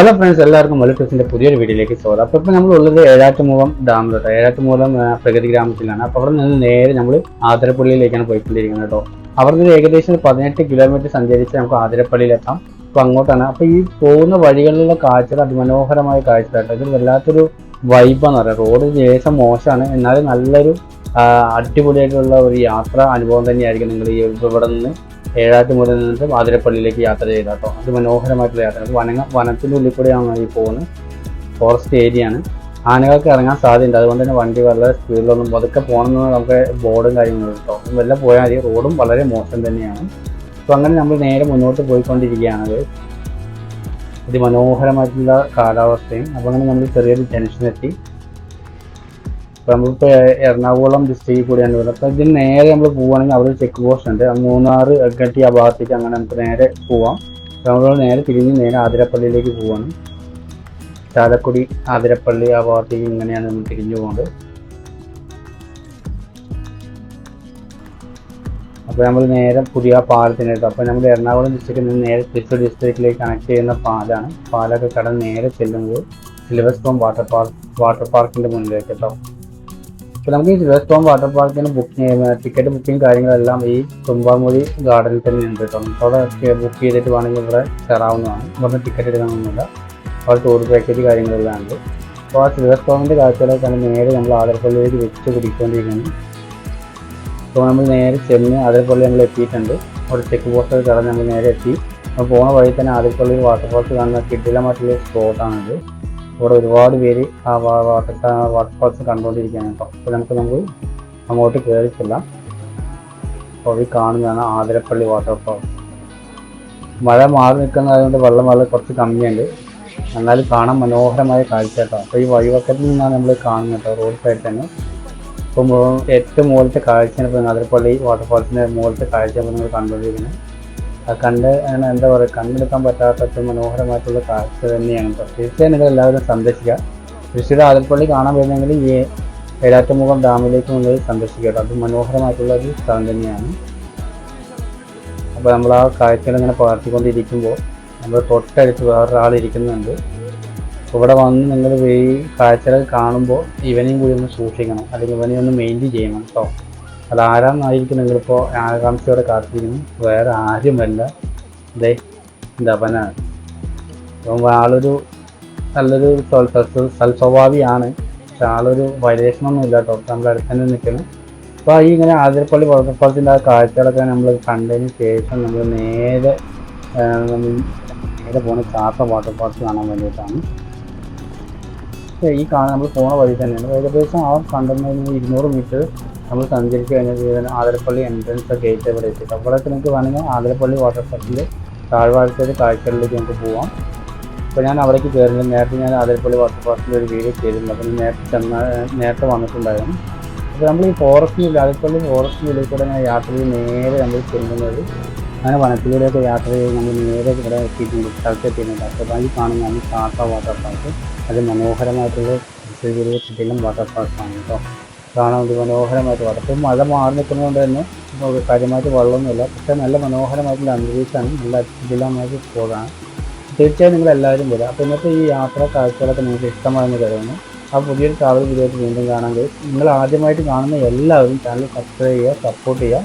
Hello friends എല്ലാവർക്കും മൊലിറ്റസിന്റെ പുതിയൊരു വീഡിയോയിലേക്ക് സ്വാഗതം. അപ്പോൾ ഇപ്പോൾ നമ്മളുള്ളത് ഏഴാറ്റുമുഖം ഡാമിലോട്ടോ ഏഴാറ്റുമുഖം പ്രഗതി ഗ്രാമത്തിലാണ്. അപ്പോൾ അവിടെ നിന്ന് നേരെ നമ്മൾ ആതിരപ്പള്ളിയിലേക്കാണ് പോയിക്കൊണ്ടിരിക്കുന്നത് കേട്ടോ. അവിടെ നിന്ന് ഏകദേശം പതിനെട്ട് കിലോമീറ്റർ സഞ്ചരിച്ച് നമുക്ക് ആതിരപ്പള്ളിയിലെത്താം. അപ്പോൾ അങ്ങോട്ടാണ്. അപ്പോൾ ഈ പോകുന്ന വഴികളിലുള്ള കാഴ്ചകൾ അതിമനോഹരമായ കാഴ്ചകളാട്ടോ ഇത് വല്ലാത്തൊരു വൈബാന്ന് പറയുക റോഡ് ലേശം മോശമാണ്. എന്നാലും നല്ലൊരു അടിപൊളിയായിട്ടുള്ള ഒരു യാത്ര അനുഭവം തന്നെയായിരിക്കും നിങ്ങൾ ഈ ഇവിടെ നിന്ന് ഏഴാറ്റുമുതൽ നിന്നിട്ട് മാതിരപ്പള്ളിയിലേക്ക് യാത്ര ചെയ്ത കേട്ടോ അത് മനോഹരമായിട്ടുള്ള യാത്ര വനങ്ങ വനത്തിന്റെ ഉള്ളിൽ കൂടെയാണ് ഈ പോകുന്നത്. ഫോറസ്റ്റ് ഏരിയ ആണ്. ആനകൾക്ക് ഇറങ്ങാൻ സാധ്യതയുണ്ട്. അതുകൊണ്ട് തന്നെ വണ്ടി വളരെ സ്പീഡിലൊന്നും പതുക്കെ പോകണമെന്ന് നമുക്ക് ബോർഡും കാര്യങ്ങളും കേട്ടോ വല്ല പോയാൽ മതി. റോഡും വളരെ മോശം തന്നെയാണ്. അപ്പോൾ അങ്ങനെ നമ്മൾ നേരെ മുന്നോട്ട് പോയിക്കൊണ്ടിരിക്കുകയാണത് അതിമനോഹരമായിട്ടുള്ള കാലാവസ്ഥയും അപ്പോൾ അങ്ങനെ നമ്മൾ ചെറിയൊരു ജംഗ്ഷനെത്തി അപ്പോൾ നമ്മളിപ്പോൾ എറണാകുളം ഡിസ്ട്രിക്റ്റിൽ കൂടിയാണ് വരുന്നത്. അപ്പോൾ ഇതിന് നേരെ നമ്മൾ പോവുകയാണെങ്കിൽ അവിടെ ചെക്ക് പോസ്റ്റ് ഉണ്ട്. മൂന്നാർ എഗട്ടി ആ ഭാഗത്തേക്ക് അങ്ങനെ നമുക്ക് നേരെ പോവാം. നമ്മൾ നേരെ തിരിഞ്ഞ് നേരെ ആതിരപ്പള്ളിയിലേക്ക് പോവാണ്. ചാലക്കുടി ആതിരപ്പള്ളി ആ ഭാഗത്തേക്ക് ഇങ്ങനെയാണ് നമ്മൾ തിരിഞ്ഞു പോകുന്നത് അപ്പോൾ നമ്മൾ നേരെ പുതിയ പാലത്തിനെടുത്തു. അപ്പോൾ നമ്മൾ എറണാകുളം ഡിസ്ട്രിക്റ്റിൽ നിന്ന് നേരെ തൃശ്ശൂർ ഡിസ്ട്രിക്റ്റിലേക്ക് കണക്ട് ചെയ്യുന്ന പാലാണ്. പാലൊക്കെ കടന്ന് നേരെ ചെല്ലുമ്പോൾ syllabus form water park water പാർക്കിന്റെ മുന്നിലേക്ക് കേട്ടോ. അപ്പോൾ നമുക്ക് ഈ സിൽവർസ്റ്റോൺ വാട്ടർ പാർക്കിന് ബുക്കിംഗ് ടിക്കറ്റ് ബുക്കിംഗ് കാര്യങ്ങളെല്ലാം ഈ തുമ്പാമൊഴി ഗാർഡനിൽ തന്നെ ഉണ്ട് കേട്ടോ. അവിടെ ബുക്ക് ചെയ്തിട്ട് വേണമെങ്കിൽ ഇവിടെ കയറാവുന്നതാണ് ഇവിടെ ടിക്കറ്റ് എടുക്കണമെന്നില്ല അവിടെ ടൂർ പാക്കേജ് കാര്യങ്ങളെല്ലാം ഉണ്ട്. അപ്പോൾ ആ സിൽവർ സ്റ്റോണിന്റെ തന്നെ നേരെ നമ്മൾ ആതിരപ്പള്ളിയിലേക്ക് വെച്ച് പിടിച്ചുകൊണ്ടിരിക്കുന്നത് അപ്പോൾ നമ്മൾ നേരെ ചെന്ന് ആതിരപ്പള്ളി നമ്മൾ എത്തിയിട്ടുണ്ട്. അവിടെ ചെക്ക് പോസ്റ്റ് കടന്ന് നമ്മൾ നേരെ എത്തി. അപ്പോൾ പോണ വഴി തന്നെ ആതിരപ്പള്ളി വാട്ടർഫോൾസ് കാണുന്ന കിഡിലമായിട്ടുള്ള സ്പോട്ടാണിത് ഇവിടെ ഒരുപാട് പേര് ആ വാട്ടർ വാട്ടർ ഫോൾസ് കണ്ടുകൊണ്ടിരിക്കുകയാണ് കേട്ടോ. അപ്പോൾ നമുക്ക് നമുക്ക് അങ്ങോട്ട് കയറിച്ചില്ല ചെല്ലാം. അപ്പോൾ ഈ കാണുന്നതാണ് ആതിരപ്പള്ളി വാട്ടർഫാൾസ് മഴ മാറി നിൽക്കുന്നതായതുകൊണ്ട് വെള്ളം വളരെ കുറച്ച് കമ്മിയുണ്ട്. എന്നാലും കാണാൻ മനോഹരമായ കാഴ്ച കേട്ടോ. അപ്പോൾ ഈ വഴിവക്കത്തിൽ നിന്നാണ് നമ്മൾ കാണുന്നത് കേട്ടോ റോഡ് സൈഡ് തന്നെ. ഇപ്പോൾ മു- ഏറ്റവും മുകളിലത്തെ കാഴ്ചയാണ് ഇപ്പോൾ അതിരപ്പള്ളി വാട്ടർഫാൾസിന്റെ മുകളിലത്തെ കാഴ്ച നമ്മൾ കണ്ടുകൊണ്ടിരിക്കുന്നത്. അത് കണ്ട് അങ്ങനെ എന്താ പറയുക കണ്ടെടുക്കാൻ പറ്റാത്ത മനോഹരമായിട്ടുള്ള കാഴ്ച തന്നെയാണ്. തീർച്ചയായും നിങ്ങൾ എല്ലാവരും സന്ദർശിക്കുക. തൃശ്ശൂർ ആതിരപ്പള്ളി കാണാൻ വരുന്നെങ്കിൽ ഈ ഏഴാറ്റുമുഖം ഡാമിലേക്ക് നിങ്ങൾ സന്ദർശിക്കുക അത് മനോഹരമായിട്ടുള്ള ഒരു സ്ഥലം തന്നെയാണ്. അപ്പോൾ നമ്മൾ ആ കാഴ്ചകൾ ഇങ്ങനെ പകർത്തിക്കൊണ്ടിരിക്കുമ്പോൾ നമ്മൾ തൊട്ടടുത്ത് വേറൊരാൾ ഇരിക്കുന്നുണ്ട്. ഇവിടെ വന്ന് നിങ്ങൾ ഈ കാഴ്ചകൾ കാണുമ്പോൾ ഇവനെയും കൂടി ഒന്ന് സൂക്ഷിക്കണം. അല്ലെങ്കിൽ ഇവനെ ഒന്ന് മെയിന്റെയിൻ ചെയ്യണം കേട്ടോ. അത് ആരാന്നായിരിക്കും നിങ്ങളിപ്പോൾ ആകാംക്ഷയോടെ കാത്തിരിക്കുന്നു. വേറെ ആരുമല്ല. ഇതേ അവനാണ് അപ്പം ആളൊരു നല്ലൊരു സ്വ- സ്വ- സൽസ്വഭാവിയാണ് പക്ഷെ ആളൊരു വൈലേഷനൊന്നും ഇല്ല കേട്ടോ നമ്മുടെ അടുത്ത് തന്നെ നിൽക്കണം. അപ്പോൾ ഈ ഇങ്ങനെ ആതിരപ്പള്ളി വാട്ടർഫാൾസിന്റെ ആ കാഴ്ചകളൊക്കെ നമ്മൾ കണ്ടതിന് ശേഷം നമ്മൾ നേരെ നമ്മൾ നേരെ പോകുന്ന ചാത്ത വാട്ടർഫാൾസ് കാണാൻ വേണ്ടിയിട്ടാണ്. ഈ കാണാൻ നമ്മൾ പോണ വഴി തന്നെയാണ്. ഏകദേശം ആ കണ്ടെന്നതിന് ഇരുന്നൂറ് മീറ്റർ നമ്മൾ സഞ്ചരിച്ച് കഴിഞ്ഞാൽ ആതിരപ്പള്ളി എൻട്രൻസ് ഗേറ്റ് ഇവിടെ എത്തി അവിടെ നിങ്ങൾക്ക് വേണമെങ്കിൽ ആതിരപ്പള്ളി വാട്ടർഫാൾസിന്റെ താഴ്വാരത്തെ കാഴ്ചകളിലേക്ക് നമുക്ക് പോവാം. അപ്പോൾ ഞാൻ അവിടേക്ക് കയറുന്നത് നേരത്തെ ഞാൻ ആതിരപ്പള്ളി വാട്ടർഫാൾസിന്റെ ഒരു വീഡിയോ ചെയ്തിട്ടുണ്ട് അപ്പോൾ നേരത്തെ ചെന്ന നേരത്തെ വന്നിട്ടുണ്ടായിരുന്നു. അപ്പോൾ നമ്മൾ ഈ ഫോറസ്റ്റിന്റെ ആതിരപ്പള്ളി ഫോറസ്റ്റിനുള്ളിൽ കൂടെ ഇങ്ങനെ യാത്ര ചെയ്ത് നേരെ നമ്മൾ ചെല്ലുന്നത് അങ്ങനെ വനത്തിലൂടെയൊക്കെ യാത്ര ചെയ്ത് നമ്മൾ നേരെ ഇവിടെ എത്തിയിട്ടുണ്ട് സ്ഥലത്ത് എത്തിയിട്ടുണ്ട്. അപ്പോൾ ഈ കാണുന്നതാണ് വാട്ടർ വാട്ടർഫാൾസ് അത് മനോഹരമായിട്ടുള്ള ചെറിയ ചുറ്റിലും ആണ് കേട്ടോ. കാണാൻ ഒരു മനോഹരമായിട്ട് വളർത്തും മഴ മാറി നിൽക്കുന്നതുകൊണ്ട് തന്നെ കാര്യമായിട്ട് വെള്ളമൊന്നുമില്ല. പക്ഷേ നല്ല മനോഹരമായിട്ടുള്ള അന്തരീക്ഷമാണ്. നല്ല അത്ഭുതമായിട്ട് സ്പോട്ടാണ് തീർച്ചയായും നിങ്ങൾ എല്ലാവരും വരിക. അപ്പോൾ ഇന്നത്തെ ഈ യാത്ര കാഴ്ചകളൊക്കെ നിങ്ങൾക്ക് ഇഷ്ടമായെന്ന് കരുതുന്നു. ആ പുതിയൊരു ട്രാവൽ വീഡിയോ വീണ്ടും കാണാൻ കഴിയും. നിങ്ങൾ ആദ്യമായിട്ട് കാണുന്ന എല്ലാവരും ചാനൽ സബ്സ്ക്രൈബ് ചെയ്യുക സപ്പോർട്ട് ചെയ്യുക.